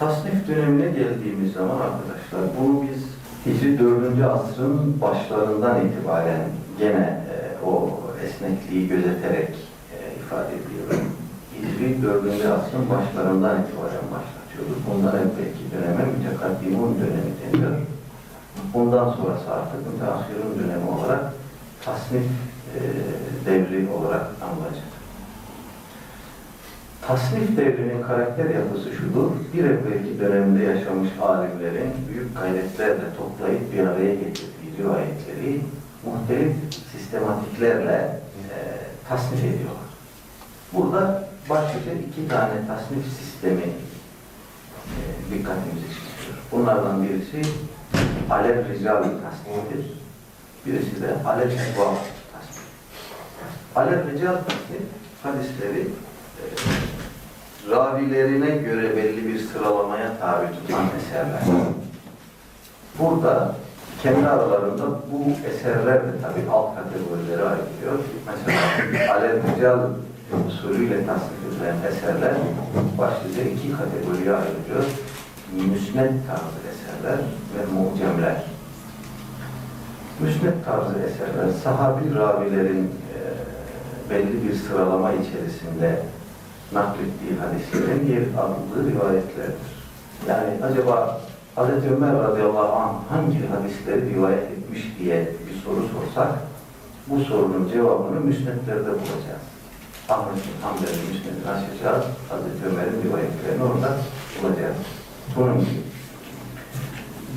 Tasnif dönemine geldiğimiz zaman arkadaşlar bunu biz Hicri 4. asrın başlarından itibaren gene e, o esnekliği gözeterek e, ifade ediyorum. Hicri 4. asrın başlarından itibaren başlatıyoruz. Bundan evvelki döneme mütekaddimun dönemi deniyor. Bundan sonrası artık müteahhirun dönemi olarak tasnif e, devri olarak anılacak. Tasnif devrinin karakter yapısı şudur, bir evvelki dönemde yaşamış alimlerin büyük gayretlerle toplayıp bir araya getirdiği rivayetleri muhtelif sistematiklerle e, tasnif ediyorlar. Burada başlıca iki tane tasnif sistemi e, dikkatimizi çekiyor. Bunlardan birisi Alev Rical tasnifidir. Birisi de Alev Esbab tasnif. Alev Rical tasnif hadisleri e, ravilerine göre belli bir sıralamaya tabi tutan eserler. Burada kendi aralarında bu eserler de tabii alt kategorilere ayrılıyor. Mesela Rical usulüyle tasnif edilen eserler başlıca iki kategoriye ayrılıyor. Müsned tarzı eserler ve mucemler. Müsned tarzı eserler sahabi ravilerin e, belli bir sıralama içerisinde naklettiği hadislerin yer aldığı rivayetlerdir. Yani acaba Hz. Ömer radıyallahu anh hangi hadisleri rivayet etmiş diye bir soru sorsak bu sorunun cevabını müsnedlerde bulacağız. Ahmet bin Hanbel'in müsnedini açacağız. Hz. Ömer'in rivayetlerini orada bulacağız. Bunun gibi.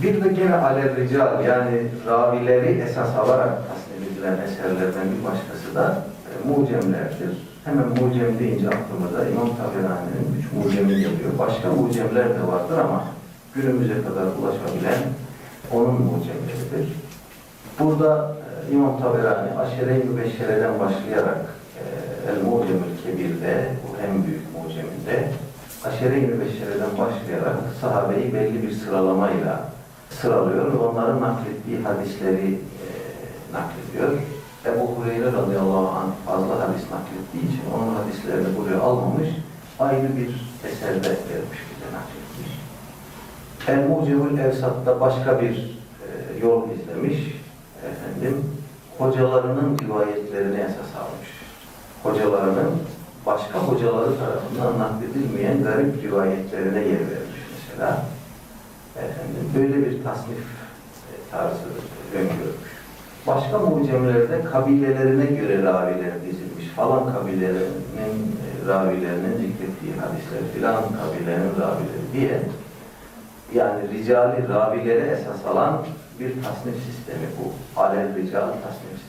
Bir de gene alev rical yani ravileri esas alarak tasnif edilen eserlerden bir başkası da e, mucemlerdir. Hemen mucem deyince aklımıza İmam Taberani'nin üç mucemi geliyor. Başka mucemler de vardır ama günümüze kadar ulaşabilen onun mucemleridir. Burada e, İmam Taberani Aşere-i Mübeşşere'den başlayarak e, El-Mucemül Kebir'de, bu en büyük muceminde Aşere-i Mübeşşere'den başlayarak sahabeyi belli bir sıralamayla sıralıyor ve onların naklettiği hadisleri e, naklediyor. Ebu Hureyre radıyallahu anh fazla hadis için hadislerini buraya almamış, ayrı bir eserde vermiş bize nakletmiş. El-Mucebül Evsat'ta başka bir e, yol izlemiş. Efendim, hocalarının rivayetlerini esas almış. Hocalarının başka hocaları tarafından nakledilmeyen garip rivayetlerine yer vermiş mesela. Efendim, böyle bir tasnif e, tarzı öngörmüş. Başka mucemlerde kabilelerine göre raviler dizilmiş. Falan kabilelerinin e, ravilerinin zikrettiği hadisler, filan kabilenin ravileri diye yani ricali ravilere esas alan bir tasnif sistemi bu. Alel rical tasnif